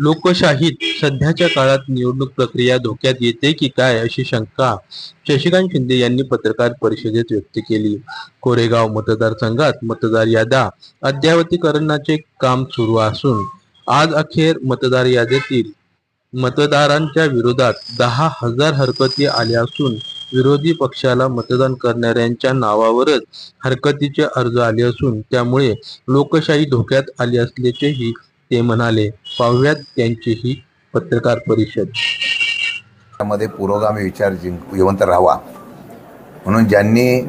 लोकशाहीत सध्याच्या काळात निवडणूक प्रक्रिया धोक्यात येते की काय अशी शंका शशिकांत शिंदे यांनी पत्रकार परिषदेत व्यक्त केली. कोरेगाव मतदारसंघात मतदार याद्या अद्यावतीकरणाचे काम सुरू असून आज अखेर मतदार यादीतील मतदारांच्या विरोधात दहा हजार हरकती आल्या असून विरोधी पक्षाला मतदान करणाऱ्यांच्या नावावरच हरकतीचे अर्ज आले असून त्यामुळे लोकशाही धोक्यात आली असल्याचेही ते म्हणाले पाहुयात त्यांची ही पत्रकार परिषद. त्यामध्ये पुरोगामी विचार जिंक जिवंत राहावा. म्हणून ज्यांनी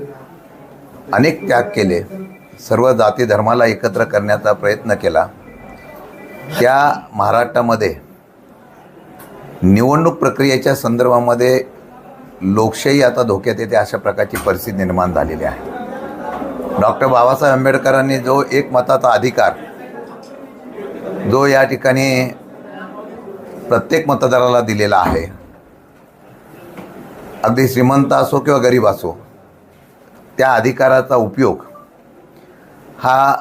अनेक त्याग केले सर्व जाती धर्माला एकत्र करण्याचा प्रयत्न केला त्या महाराष्ट्रामध्ये निवडणूक प्रक्रियेच्या संदर्भामध्ये लोकशाही आता धोक्यात येते अशा प्रकारची परिस्थिती निर्माण झालेली आहे. डॉक्टर बाबासाहेब आंबेडकरांनी जो एक मताचा अधिकार जो या ठिकाणी प्रत्येक मतदाराला दिलेला आहे अगदी श्रीमंत असो किंवा गरीब असो त्या अधिकाराचा उपयोग हा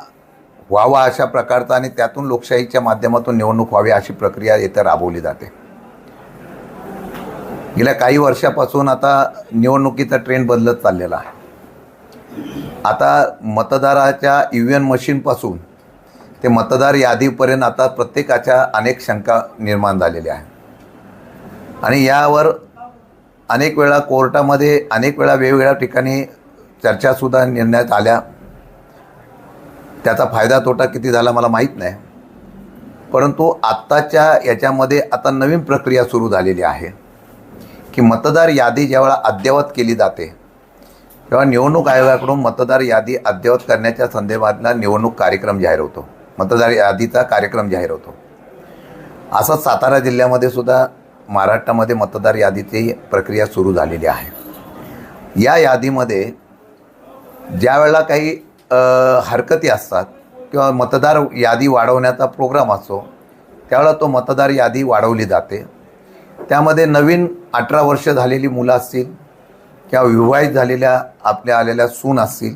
व्हावा अशा प्रकारचा आणि त्यातून लोकशाहीच्या माध्यमातून निवडणूक व्हावी अशी प्रक्रिया येथे राबवली जाते. गेल्या काही वर्षापासून आता निवडणुकीचा ट्रेंड बदलत चाललेला आहे. आता मतदाराच्या ई व्ही एम मशीनपासून ते मतदार यादीपर्यंत आता प्रत्येकाच्या अनेक शंका निर्माण झालेल्या आहेत. आणि यावर अनेक वेळा कोर्टामध्ये अनेक वेळा वेगवेगळ्या ठिकाणी चर्चासुद्धा निर्णयात आल्या. त्याचा फायदा तोटा किती झाला मला माहीत नाही. परंतु आत्ताच्या याच्यामध्ये आता नवीन प्रक्रिया सुरू झालेली आहे की मतदार यादी ज्यावेळा अद्ययावत केली जाते तेव्हा निवडणूक आयोगाकडून मतदार यादी अद्ययावत करण्याच्या संदर्भातला निवडणूक कार्यक्रम जाहीर होतो. मतदार यादीचा कार्यक्रम जाहीर होतो. असंच सातारा जिल्ह्यामध्ये सुद्धा महाराष्ट्रामध्ये मतदार यादीची प्रक्रिया सुरू झालेली आहे. या यादीमध्ये ज्या वेळेला काही हरकती असतात किंवा मतदार यादी वाढवण्याचा प्रोग्राम असतो त्यावेळेला तो मतदार यादी वाढवली जाते. त्यामध्ये नवीन अठरा वर्ष झालेली मुलं असतील किंवा विवाहित झालेल्या आपल्या आलेल्या सून असतील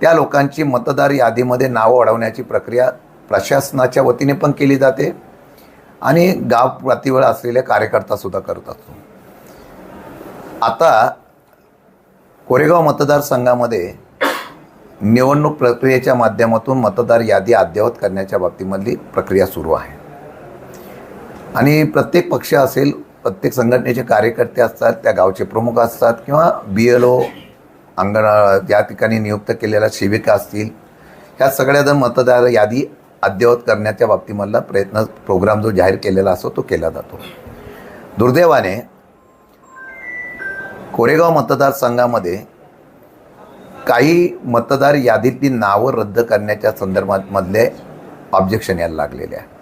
त्या लोकांची मतदार यादीमध्ये नावं वाढवण्याची प्रक्रिया प्रशासनाच्या वतीने पण केली जाते आणि गाव पातळीवर असलेले कार्यकर्तासुद्धा करत असतो. आता कोरेगाव मतदारसंघामध्ये निवडणूक प्रक्रियेच्या माध्यमातून मतदार यादी अद्ययावत करण्याच्या बाबतीमधली प्रक्रिया सुरू आहे. आणि प्रत्येक पक्ष असेल प्रत्येक संघटनेचे कार्यकर्ते असतात त्या गावचे प्रमुख असतात किंवा बी एल ओ अंगण या ठिकाणी नियुक्त केलेल्या सेविका असतील ह्या सगळ्या जण मतदार यादी अद्ययावत करण्याच्या बाबतीमधला प्रयत्न प्रोग्राम जो जाहीर केलेला असतो तो केला जातो. दुर्दैवाने कोरेगाव मतदारसंघामध्ये काही मतदार यादीतली नावं रद्द करण्याच्या संदर्भात मधले ऑब्जेक्शन यायला लागलेले आहे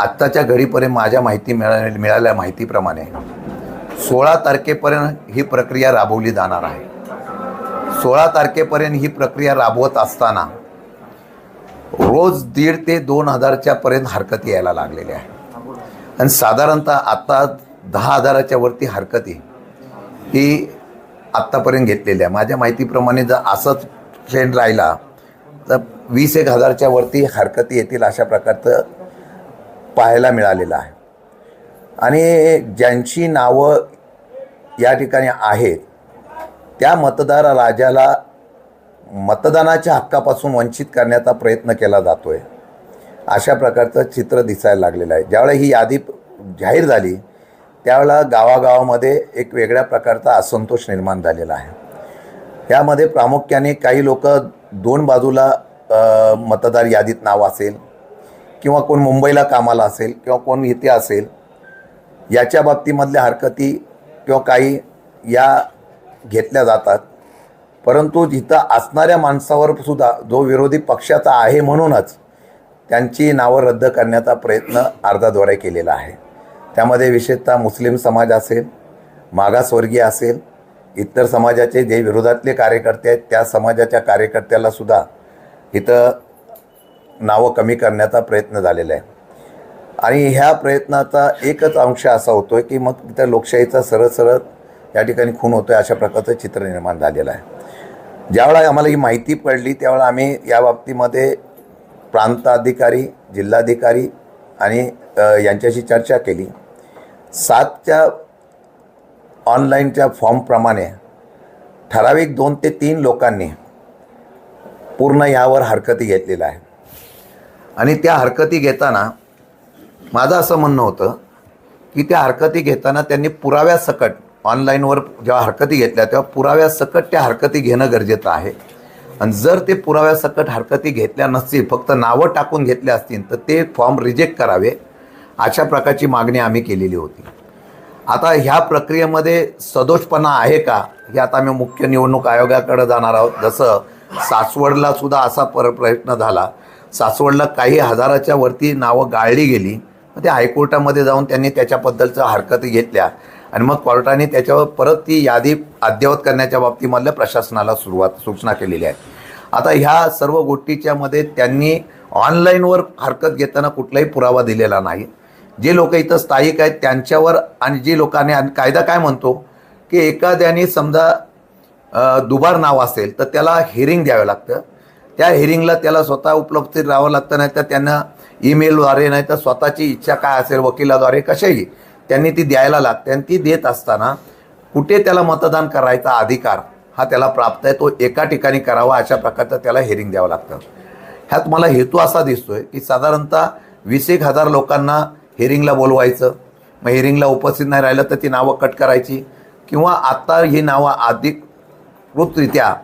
आत्ताच्या घडीपर्यंत माझ्या माहिती मिळाल्या माहितीप्रमाणे सोळा तारखेपर्यंत ही प्रक्रिया राबवली जाणार आहे. सोळा तारखेपर्यंत ही प्रक्रिया राबवत असताना रोज दीड ते दोन हजारच्या पर्यंत हरकती यायला लागलेल्या आहे आणि साधारणतः आत्ता दहा हजाराच्या वरती हरकती ही आत्तापर्यंत घेतलेली आहे माझ्या माहितीप्रमाणे जर असंच ट्रेंड राहिला तर वीस एक हजारच्या वरती हरकती येतील अशा प्रकारचं पाहायला मिळालेलं आहे. आणि ज्यांची नावं या ठिकाणी आहेत त्या मतदार राजाला मतदानाच्या हक्कापासून वंचित करण्याचा प्रयत्न केला जातो आहे अशा प्रकारचं चित्र दिसायला लागलेलं आहे. ज्यावेळेला ही यादी जाहीर झाली त्यावेळेला गावागावामध्ये एक वेगळ्या प्रकारचा असंतोष निर्माण झालेला आहे. यामध्ये प्रामुख्याने काही लोक दोन बाजूला मतदार यादीत नाव असेल किंवा कोण मुंबईला कामाला असेल किंवा कोण इथे असेल याच्या बाबतीमधल्या हरकती किंवा काही या घेतल्या जातात. परंतु जिथं असणाऱ्या माणसावर सुद्धा जो विरोधी पक्षाचा आहे म्हणूनच त्यांची नावं रद्द करण्याचा प्रयत्न अर्धाद्वारे केलेला आहे. त्यामध्ये विशेषतः मुस्लिम समाज असेल मागासवर्गीय असेल इतर समाजाचे जे विरोधातले कार्यकर्ते आहेत त्या समाजाच्या कार्यकर्त्याला सुद्धा इथं नावं कमी करण्याचा प्रयत्न झालेला आहे. आणि ह्या प्रयत्नाचा एकच अंश असा होतो आहे की मग तिथं लोकशाहीचा सरळ सरळ या ठिकाणी खून होतो आहे अशा प्रकारचं चित्र निर्माण झालेलं आहे. ज्यावेळा आम्हाला ही माहिती पडली त्यावेळा आम्ही या बाबतीमध्ये प्रांताधिकारी जिल्हाधिकारी आणि यांच्याशी चर्चा केली. सातच्या ऑनलाईनच्या फॉर्मप्रमाणे ठराविक दोन ते तीन लोकांनी पूर्ण यावर हरकती घेतलेल्या आहे आणि त्या हरकती घेताना माझं असं म्हणणं होतं की त्या हरकती घेताना त्यांनी पुराव्यासकट ऑनलाईनवर जेव्हा हरकती घेतल्या तेव्हा पुराव्यासकट त्या हरकती घेणं गरजेचं आहे. आणि जर ते पुराव्यासकट हरकती घेतल्या नसतील फक्त नावं टाकून घेतल्या असतील तर ते फॉर्म रिजेक्ट करावे अशा प्रकारची मागणी आम्ही केलेली होती. आता ह्या प्रक्रियेमध्ये सदोषपणा आहे का? हे आता आम्ही मुख्य निवडणूक आयोगाकडे जाणार आहोत. जसं सासवडला सुद्धा असा पर प्रयत्न झाला. सासवडला काही हजाराच्या वरती नावं गाळली गेली. मग ते हायकोर्टामध्ये जाऊन त्यांनी त्याच्याबद्दलच्या हरकती घेतल्या. आणि मग कोर्टाने त्याच्यावर परत ती यादी अद्ययावत करण्याच्या बाबतीमधल्या प्रशासनाला सुरुवात सूचना केलेली आहे. आता ह्या सर्व गोष्टीच्या मध्ये त्यांनी ऑनलाईनवर हरकत घेताना कुठलाही पुरावा दिलेला नाही. जे लोक इथं स्थायिक आहेत त्यांच्यावर आणि जे लोकांनी आणि कायदा काय म्हणतो? की एखाद्याने समजा दुबार नाव असेल तर त्याला हिअरिंग द्यावं लागतं. त्या हिअरिंगला त्याला स्वतः उपलब्ध राहावं लागतं नाही तर त्यांना ईमेलद्वारे नाही तर स्वतःची इच्छा काय असेल वकिलाद्वारे कशाही. त्यांनी ती द्यायला लागते आणि ती देत असताना कुठे त्याला मतदान करायचा अधिकार हा त्याला प्राप्त आहे तो एका ठिकाणी करावा अशा प्रकारचं त्याला हेरिंग द्यावं लागतं. ह्यात मला हेतू असा दिसतोय की साधारणतः वीस एक हजार लोकांना हेरिंगला बोलवायचं मग हेरिंगला उपस्थित नाही राहिलं तर ती नावं कट करायची किंवा आत्ता ही नावं अधिकृतरित्या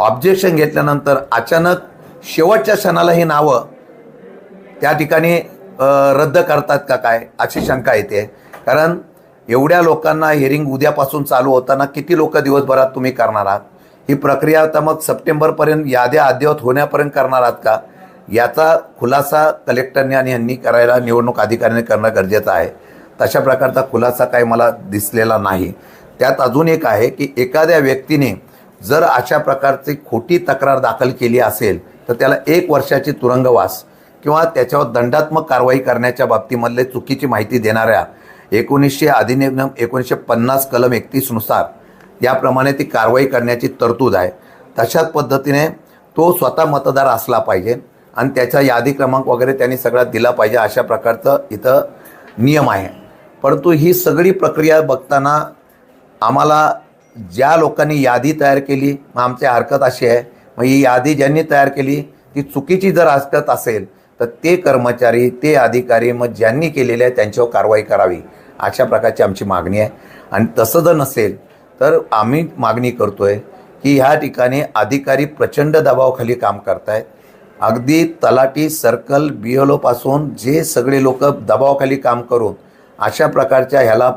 ऑब्जेक्शन घेतल्यानंतर अचानक शेवटच्या क्षणाला ही नावं त्या ठिकाणी रद्द करतात का काय अशी शंका येते. कारण एवढ्या लोकांना हिअरिंग उद्यापासून चालू होताना किती लोक दिवसभरात तुम्ही करणार आहात? ही प्रक्रिया आता मग सप्टेंबरपर्यंत याद्या अद्ययावत होण्यापर्यंत करणार आहात का? याचा खुलासा कलेक्टरने आणि यांनी करायला निवडणूक अधिकाऱ्यांनी करणं गरजेचं आहे. तशा प्रकारचा खुलासा काही मला दिसलेला नाही. त्यात अजून एक आहे की एखाद्या व्यक्तीने जर अशा प्रकारची खोटी तक्रार दाखल केली असेल तर त्याला एक वर्षाची तुरुंगवास किंवा त्याच्यावर दंडात्मक कारवाई करण्याच्या बाबतीमधले चुकीची माहिती देणाऱ्या एकोणीसशे अधिनियम एकोणीसशे पन्नास कलम एकतीसनुसार याप्रमाणे ती कारवाई करण्याची तरतूद आहे. तशाच पद्धतीने तो स्वतः मतदार असला पाहिजे आणि त्याचा यादी क्रमांक वगैरे त्यांनी सगळा दिला पाहिजे अशा प्रकारचं इथं नियम आहे. परंतु ही सगळी प्रक्रिया बघताना आम्हाला ज्या लोकांनी यादी तयार केली मग आमची हरकत अशी आहे मग ही यादी ज्यांनी तयार केली ती चुकीची जर हरकत असेल तर ते कर्मचारी ते अधिकारी मग ज्यांनी केलेले आहे त्यांच्यावर कारवाई करावी. अशा प्रकारची आमची मागणी आहे. आणि तसं जर नसेल तर आम्ही मागणी करतोय की ह्या ठिकाणी अधिकारी प्रचंड दबावाखाली काम करतायत. अगदी तलाटी सर्कल बी एल ओपासून जे सगळे लोक दबावाखाली काम करून अशा प्रकारच्या ह्याला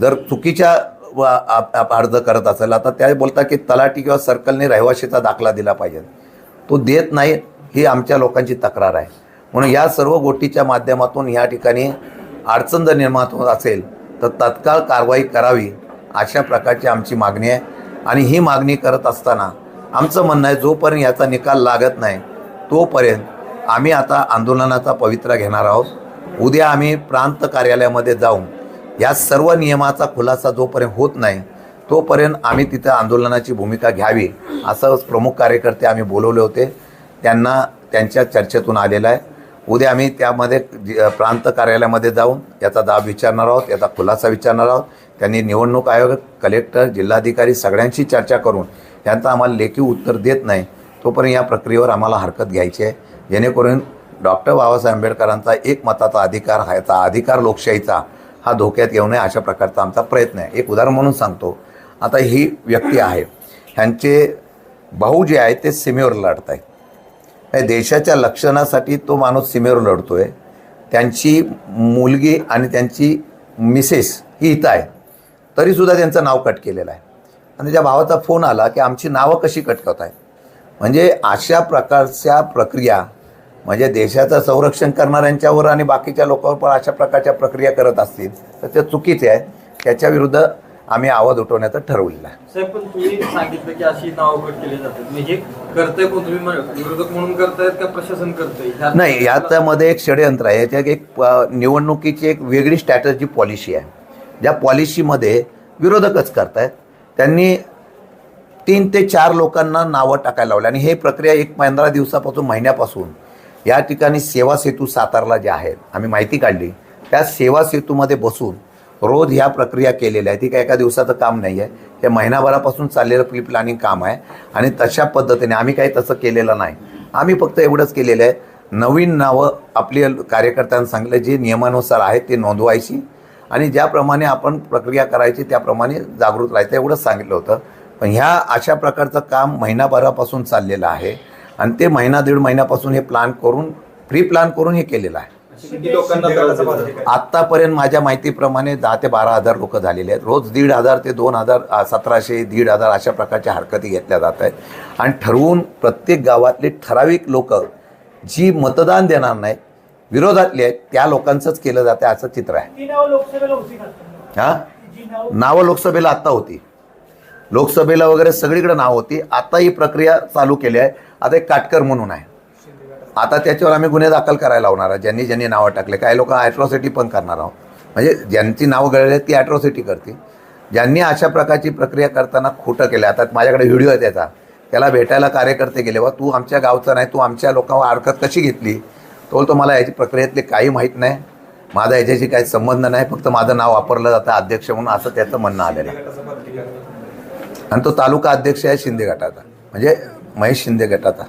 जर चुकीच्या व आप- अर्ज करत असेल आता त्या बोलतात की तलाटी किंवा सर्कलने रहिवाशीचा दाखला दिला पाहिजे. तो देत नाही ही आमच्या लोकांची तक्रार आहे. म्हणून या सर्व गोष्टीच्या माध्यमातून या ठिकाणी अडचण जर निर्माण होत असेल तर तत्काळ कारवाई करावी अशा प्रकारची आमची मागणी आहे. आणि ही मागणी करत असताना आमचं म्हणणं आहे जोपर्यंत याचा निकाल लागत नाही तोपर्यंत आम्ही आता आंदोलनाचा पवित्रा घेणार आहोत. उद्या आम्ही प्रांत कार्यालयामध्ये जाऊन या सर्व नियमाचा खुलासा जोपर्यंत होत नाही तोपर्यंत आम्ही तिथं आंदोलनाची भूमिका घ्यावी असं प्रमुख कार्यकर्ते आम्ही बोलवले होते. त्यांना त्यांच्या चर्चेतून आलेलं आहे. उद्या आम्ही त्यामध्ये जि- प्रांत कार्यालयामध्ये जाऊन याचा दाब विचारणार आहोत याचा खुलासा विचारणार आहोत. त्यांनी निवडणूक आयोग कलेक्टर जिल्हाधिकारी सगळ्यांशी चर्चा करून त्यांचा आम्हाला लेखी उत्तर देत नाही तोपर्यंत या प्रक्रियेवर आम्हाला हरकत घ्यायची आहे. जेणेकरून डॉक्टर बाबासाहेब आंबेडकरांचा एक मताचा अधिकार हा याचा अधिकार लोकशाहीचा हा धोक्यात येऊ नये अशा प्रकारचा आमचा प्रयत्न आहे. एक उदाहरण म्हणून सांगतो. आता ही व्यक्ती आहे. ह्यांचे भाऊ जे आहेत ते सीमेवर लढत आहेत देशाच्या लक्षणासाठी तो माणूस सीमेवर आहे त्यांची मुलगी आणि त्यांची मिसेस ही इथं आहे तरीसुद्धा त्यांचं नाव कट केलेलं आहे. आणि त्या भावाचा फोन आला की आमची नावं कशी कट करत आहे म्हणजे अशा प्रकारच्या प्रक्रिया म्हणजे देशाचं संरक्षण करणाऱ्यांच्यावर आणि बाकीच्या लोकांवर पण अशा प्रकारच्या प्रक्रिया करत असतील तर ते चुकीचे आहे त्याच्या विरुद्ध आम्ही आवाज उठवण्याचं ठरवलेलं आहे. साहेब पण तुम्ही सांगितलं की अशी नाव कट केली जातात. म्हणजे करताय कोण? तुम्ही म्हण- विरोधक म्हणून करतायत का प्रशासन करतंय? ह्यात- नाही याच्यामध्ये एक षडयंत्र आहे. याच्यात एक अ, निवडणुकीची एक वेगळी स्ट्रॅटजी पॉलिसी आहे. ज्या पॉलिसीमध्ये विरोधकच करतायत. त्यांनी तीन ते चार लोकांना नावं टाकायला लावली. आणि हे प्रक्रिया एक पंधरा दिवसापासून महिन्यापासून या ठिकाणी सेवा सेतू सातारला जे आहेत आम्ही माहिती काढली. त्या सेवा सेतूमध्ये बसून रोज ह्या प्रक्रिया केलेल्या आहे ती काय एका दिवसाचं काम नाही आहे हे महिनाभरापासून चाललेलं प्री प्लॅनिंग काम आहे. आणि तशा पद्धतीने आम्ही काही तसं केलेलं नाही. आम्ही फक्त एवढंच केलेलं आहे. नवीन नावं आपली कार्यकर्त्यांना सांगितलं जे नियमानुसार आहेत ते नोंदवायची. आणि ज्याप्रमाणे आपण प्रक्रिया करायची त्याप्रमाणे जागृत राहायचं. एवढंच सांगितलं होतं. पण ह्या अशा प्रकारचं काम महिनाभरापासून चाललेलं आहे. आणि ते महिना दीड महिन्यापासून हे प्लॅन करून प्री प्लॅन करून हे केलेलं आहे. किती लोकांना त्रास देतात? आत्तापर्यंत माझ्या माहितीप्रमाणे दहा ते बारा हजार लोक झालेले आहेत. रोज दीड हजार ते दोन हजार सतराशे दीड हजार अशा प्रकारच्या हरकती घेतल्या जात आहेत. आणि ठरवून प्रत्येक गावातले ठराविक लोक जी मतदान देणार नाहीत विरोधातली आहेत त्या लोकांचंच केलं जातं असं चित्र आहे. ती नावं लोकसभेला होती का? हां? जी नावं नावं लोकसभेला आत्ता होती. लोकसभेला वगैरे सगळीकडे नाव होती. आता ही प्रक्रिया चालू केली आहे. आता एक काटकर म्हणून आहे. आता त्याच्यावर आम्ही गुन्हे दाखल करायला लावणार आहे ज्यांनी ज्यांनी नावं टाकले. काही लोक ॲट्रॉसिटी पण करणार आहोत. म्हणजे ज्यांची नावं गळली आहेत ती ॲट्रॉसिटी करतील. ज्यांनी अशा प्रकारची प्रक्रिया करताना खोटं केलं. आता माझ्याकडे व्हिडिओ आहे त्याचा. त्याला भेटायला कार्यकर्ते गेले. बा तू आमच्या गावचा नाही. तू आमच्या लोकांवर हरकत कशी घेतली? तो तो मला याची प्रक्रियेतले काही माहीत नाही. माझा याच्याशी काही संबंध नाही. फक्त माझं नाव वापरलं जातं अध्यक्ष म्हणून. असं त्याचं म्हणणं आलेलं आहे. आणि तो तालुका अध्यक्ष आहे शिंदे गटाचा. म्हणजे महेश शिंदे गटाचा.